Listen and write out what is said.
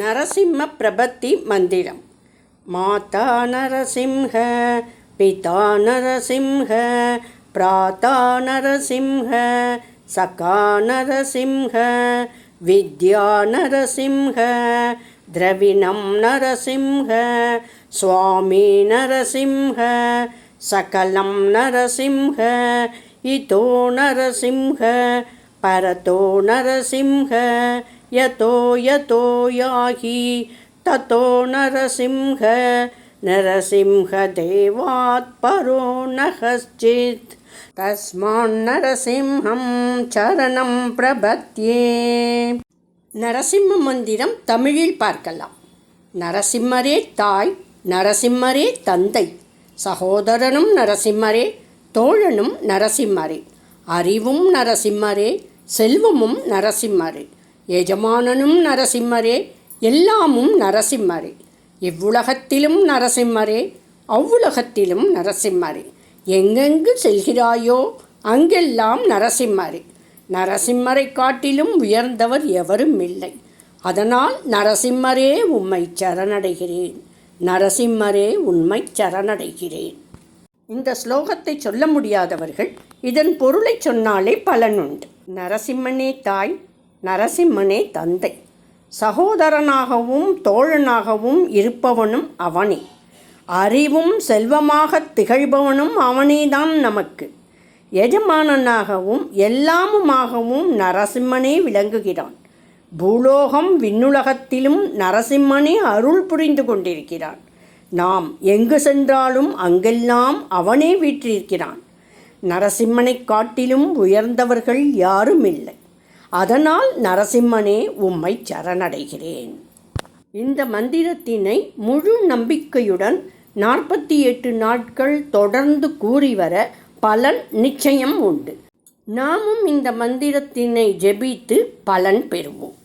நரசிம்ம பிரபத்தி மந்திரம். மாதா நரசிம்ஹ பிதா நரசிம்ஹ பிராதா நரசிம்ஹ சகா நரசிம்ஹ வித்யா நரசிம்ஹ திரவிணம் நரசிம்ஹ சுவாமி நரசிம்ஹ சகலம் நரசிம்ஹ இதோ நரசிம்ஹ பரதோ நரசிம்ஹ यतो यतो याहि ततो नरसिंह नरसिंहदेवात् परो न कश्चित् तस्मान्नरसिंहं சரணம் பிரபத்யே நரசிம்ம மந்திரம் தமிழில் பார்க்கலாம் நரசிம்மரே தாய் நரசிம்மரே தந்தை சகோதரனும் நரசிம்மரே தோழனும் நரசிம்மரே அறிவும் நரசிம்மரே செல்வமும் நரசிம்மரே எஜமானனும் நரசிம்மரே எல்லாமும் நரசிம்மரே. இவ்வுலகத்திலும் நரசிம்மரே அவ்வுலகத்திலும் நரசிம்மரே. எங்கெங்கு செல்கிறாயோ அங்கெல்லாம் நரசிம்மரே. நரசிம்மரை காட்டிலும் உயர்ந்தவர் எவரும் இல்லை. அதனால் நரசிம்மரே உம்மை சரணடைகிறேன். நரசிம்மரே உண்மை சரணடைகிறேன். இந்த ஸ்லோகத்தை சொல்ல முடியாதவர்கள் இதன் பொருளை சொன்னாலே பலனுண்டு. நரசிம்மனே தாய் நரசிம்மனே தந்தை. சகோதரனாகவும் தோழனாகவும் இருப்பவனும் அவனே. அறிவும் செல்வமாக திகழ்பவனும் அவனேதான் நமக்கு. எஜமானனாகவும் எல்லாமுமாகவும் நரசிம்மனே விளங்குகிறான். பூலோகம் விண்ணுலகத்திலும் நரசிம்மனே அருள் புரிந்து கொண்டிருக்கிறான். நாம் எங்கு சென்றாலும் அங்கெல்லாம் அவனே வீற்றிருக்கிறான். நரசிம்மனைக் காட்டிலும் உயர்ந்தவர்கள் யாரும் இல்லை அதனால் நரசிம்மனே உம்மை சரணடைகிறேன். இந்த மந்திரத்தினை முழு நம்பிக்கையுடன் நாற்பத்தி எட்டு நாட்கள் தொடர்ந்து கூறி வர பலன் நிச்சயம் உண்டு. நாமும் இந்த மந்திரத்தினை ஜெபித்து பலன் பெறுவோம்.